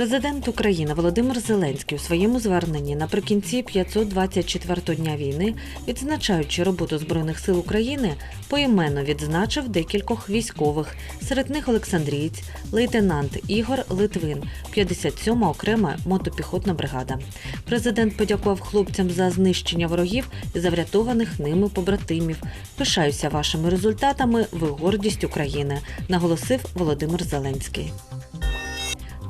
Президент України Володимир Зеленський у своєму зверненні наприкінці 524-го дня війни, відзначаючи роботу Збройних сил України, поіменно відзначив декількох військових. Серед них Олександрієць, лейтенант Ігор Литвин, 57-ма окрема мотопіхотна бригада. Президент подякував хлопцям за знищення ворогів і за врятованих ними побратимів. Пишаюся вашими результатами. Ви гордість України, наголосив Володимир Зеленський.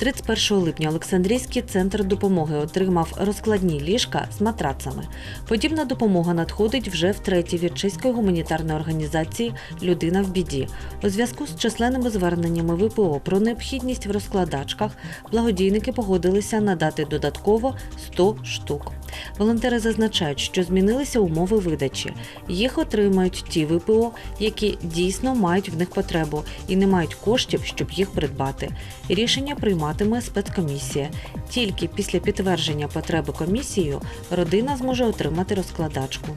31 липня Олександрійський центр допомоги отримав розкладні ліжка з матрацами. Подібна допомога надходить вже втретє від чеської гуманітарної організації Людина в біді. У зв'язку з численними зверненнями ВПО про необхідність в розкладачках благодійники погодилися надати додатково 100 штук. Волонтери зазначають, що змінилися умови видачі. Їх отримають ті ВПО, які дійсно мають в них потребу і не мають коштів, щоб їх придбати. Рішення прийматиме спецкомісія. Тільки після підтвердження потреби комісією родина зможе отримати розкладачку.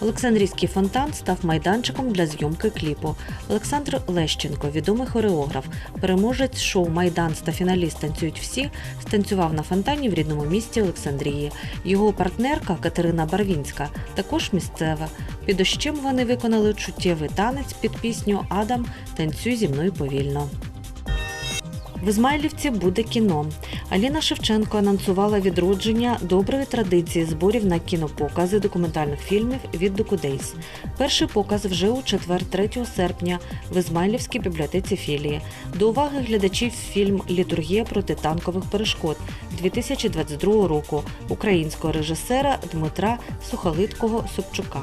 Олександрійський фонтан став майданчиком для зйомки кліпу. Олександр Лещенко, відомий хореограф, переможець шоу Майданс та фіналіст танцюють всі, станцював на фонтані в рідному місті Олександрії. Його партнерка Катерина Барвінська також місцева. Під дощем вони виконали чуттєвий танець під пісню Адам танцюй зі мною повільно. В Ізмайлівці буде кіно. Аліна Шевченко анонсувала відродження доброї традиції зборів на кінопокази документальних фільмів від Докудейс. Перший показ вже у четвер, 3 серпня в Ізмайлівській бібліотеці філії. До уваги глядачів фільм Літургія протитанкових перешкод 2022 року українського режисера Дмитра Сухолиткого Собчука.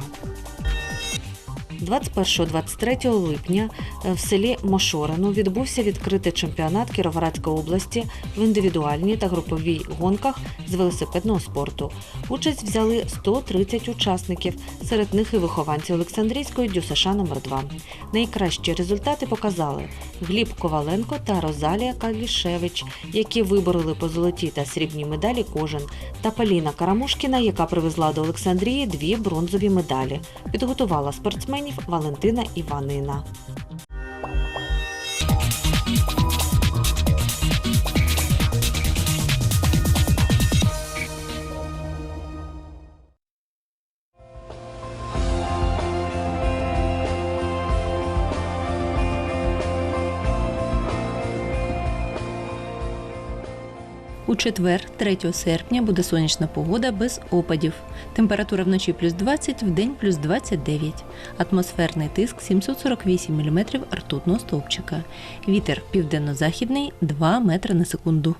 21-23 липня е, в селі Мошорину відбувся відкритий чемпіонат Кіровоградської області в індивідуальній та груповій гонках з велосипедного спорту. Участь взяли 130 учасників, серед них і вихованці Олександрійської ДЮСШ номер 2 Найкращі результати показали Гліб Коваленко та Розалія Калішевич, які вибороли по золотій та срібній медалі кожен, та Поліна Карамушкіна, яка привезла до Олександрії дві бронзові медалі. Підготувала спортсменів Валентина Іванина. У четвер, 3 серпня, буде сонячна погода без опадів. Температура вночі плюс 20, вдень день плюс 29. Атмосферний тиск 748 мм ртутного стовпчика. Вітер південно-західний 2 метри на секунду.